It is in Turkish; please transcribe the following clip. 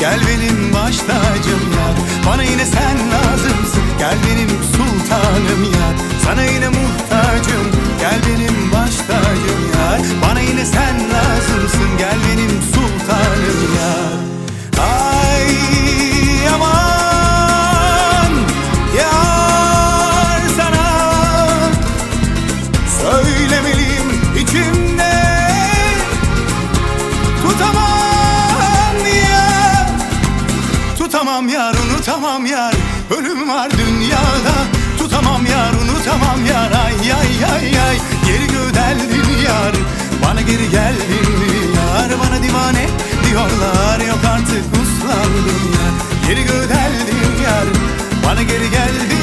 Gel benim baş tacım Tutamam yar unutamam yar. Ölüm var dünyada. Tutamam yar unutamam yar. Ay ay ay ay. Geri gödeldin yar. Bana geri geldin yar. Bana divane diyorlar. Yok artık uslandım yar. Geri gödeldin yar. Bana geri geldin